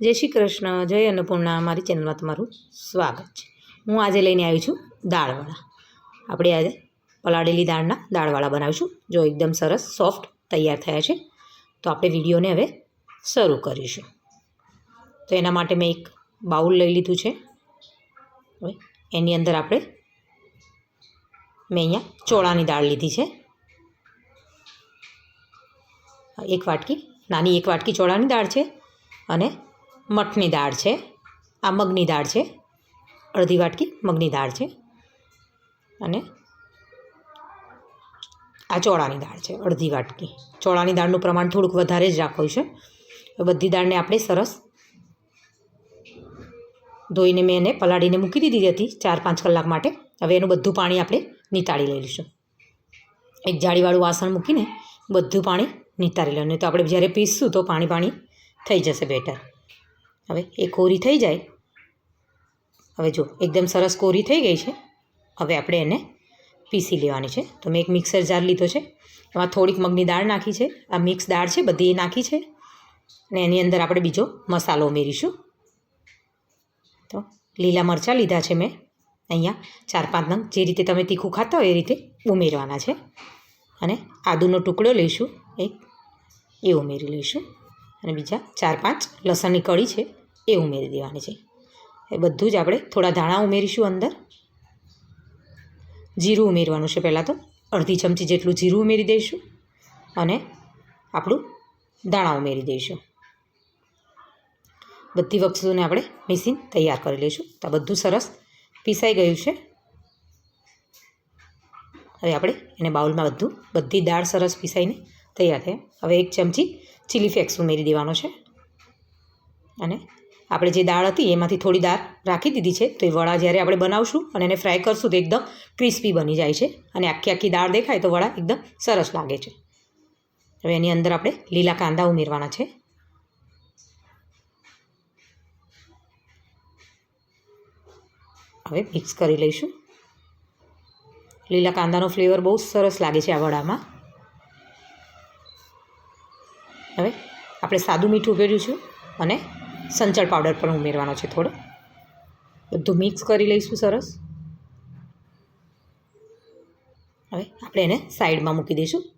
જય શ્રી કૃષ્ણ, જય અન્નપૂર્ણા, મારી ચેનલમાં તમારું સ્વાગત છે. હું આજે લઈને આવી છું દાળવાળા આપણે આજે પલાળેલી દાળના દાળવાળા બનાવીશું, જો એકદમ સરસ સોફ્ટ તૈયાર થયા છે. તો આપણે વિડીયોને હવે શરૂ કરીશું. તો એના માટે મેં એક બાઉલ લઈ લીધું છે. એની અંદર આપણે મેં અહીંયા ચોળાની દાળ લીધી છે. એક વાટકી, નાની એક વાટકી ચોળાની દાળ છે અને મઠની દાળ છે. આ મગની દાળ છે. અડધી વાટકી મગની દાળ છે. અને આ ચોળાની દાળ છે, અડધી વાટકી. ચોળાની દાળનું પ્રમાણ થોડુંક વધારે જ રાખવું છે. બધી દાળને આપણે સરસ ધોઈને મેં એને પલાળીને મૂકી દીધી હતી ચાર પાંચ કલાક માટે. હવે એનું બધું પાણી આપણે નિતાળી લઈશું. એક જાળીવાળું વાસણ મૂકીને બધું પાણી નિતારી લેવાનું તો આપણે જ્યારે પીસશું તો પાણી પાણી થઈ જશે બેટર હવે એ કોરી થઈ જાય. હવે જો, એકદમ સરસ કોરી થઈ ગઈ છે. હવે આપણે એને પીસી લેવાની છે. તો મેં એક મિક્સર જાર લીધો છે. એમાં થોડીક મગની દાળ નાખી છે. આ મિક્સ દાળ છે, બધી એ નાખી છે. અને એની અંદર આપણે બીજો મસાલો ઉમેરીશું. તો લીલા મરચાં લીધા છે મેં. અહીંયા ચાર પાંચ નંગ. જે રીતે તમે તીખું ખાતા હોય એ રીતે ઉમેરવાના છે. અને આદુનો ટુકડો લઈશું. એક, એ ઉમેરી લઈશું. અને બીજા ચાર પાંચ લસણની કળી છે એ ઉમેરી દેવાની છે. એ બધું જ આપણે થોડા ધાણા ઉમેરીશું અંદર. જીરું ઉમેરવાનું છે પહેલાં તો. અડધી ચમચી જેટલું જીરું ઉમેરી દઈશું અને આપણું દાણા ઉમેરી દઈશું. બધી વસ્તુને આપણે મિક્સિંગ તૈયાર કરી લઈશું. તો બધું સરસ પીસાઈ ગયું છે. હવે આપણે એને બાઉલમાં બધું, બધી દાળ સરસ પીસાઈને તૈયાર થયા હવે એક ચમચી ચીલી ફ્લેક્સ ઉમેરી દેવાનો છે. અને આપણે જે દાળ હતી એમાંથી થોડી દાળ રાખી દીધી છે. તો એ વડા જ્યારે આપણે બનાવશું અને એને ફ્રાય કરશું તો એકદમ ક્રિસ્પી બની જાય છે. અને આખી આખી દાળ દેખાય તો વડા એકદમ સરસ લાગે છે. હવે એની અંદર આપણે લીલા કાંદા ઉમેરવાના છે. હવે મિક્સ કરી લઈશું. લીલા કાંદાનો ફ્લેવર બહુ સરસ લાગે છે આ વડામાં. હવે આપણે સાદું મીઠું ઉમેર્યું છે અને સંચળ પાવડર પણ ઉમેરવાનો છે થોડો. બધું મિક્સ કરી લઈશું સરસ. હવે આપણે એને સાઈડમાં મૂકી દઈશું.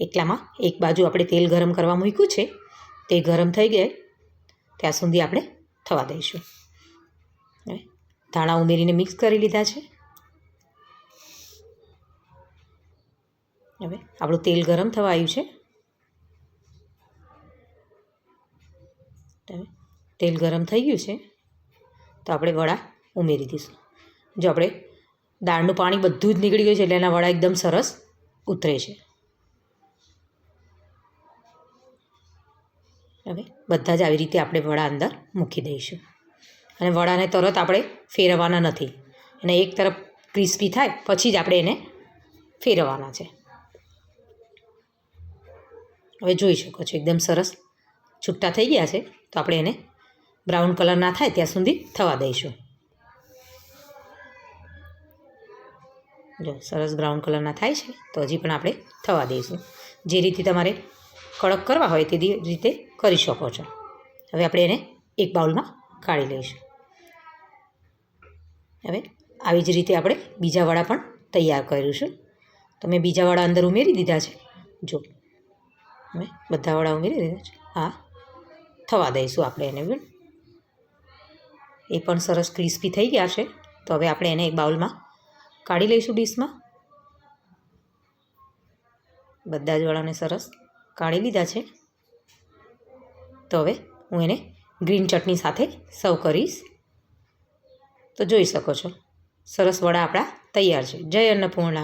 એટલામાં એક બાજુ આપણે તેલ ગરમ કરવા મૂક્યું છે. તે ગરમ થઈ ગયા ત્યાં સુધી આપણે થવા દઈશું. હવે ધાણા ઉમેરીને મિક્સ કરી લીધા છે. હવે આપણું તેલ ગરમ થવા આવ્યું છે. તેલ ગરમ થઈ ગયું છે, તો આપણે વડા ઉમેરી દઈશું. જો આપણે દાળનું પાણી બધું જ નીકળી ગયું છે, એટલે એના વડા એકદમ સરસ ઉતરે છે. હવે બધા જ આવી રીતે આપણે વડા અંદર મૂકી દઈશું. અને વડાને તરત આપણે ફેરવવાના નથી. અને એક તરફ ક્રિસ્પી થાય, પછી જ આપણે એને ફેરવવાના છે. હવે જોઈ શકો છો, એકદમ સરસ છૂટા થઈ ગયા છે, તો આપણે એને બ્રાઉન કલર ના થાય ત્યાં સુધી થવા દઈશું. જો સરસ બ્રાઉન કલરના થાય છે, તો હજી પણ આપણે થવા દઈશું. જે રીતે તમારે કડક કરવા હોય તે રીતે કરી શકો છો. હવે આપણે એને એક બાઉલમાં કાઢી લઈશું. હવે આવી જ રીતે આપણે બીજા વડા પણ તૈયાર કરીશું તો મેં બીજા વડા અંદર ઉમેરી દીધા છે. જો મેં બધા વડા ઉમેરી દીધા છે. હા, થવા દઈશું આપણે એને પણ એ પણ સરસ ક્રિસ્પી થઈ ગયા છે. તો હવે આપણે એને એક બાઉલમાં કાઢી લઈશું ડીશમાં. બધા જ વડાને સરસ કાઢી લીધા છે. તો હવે હું એને ગ્રીન ચટણી સાથે સર્વ કરીશ. તો જોઈ શકો છો, સરસ વડા આપણા તૈયાર છે. જય અન્નપૂર્ણા.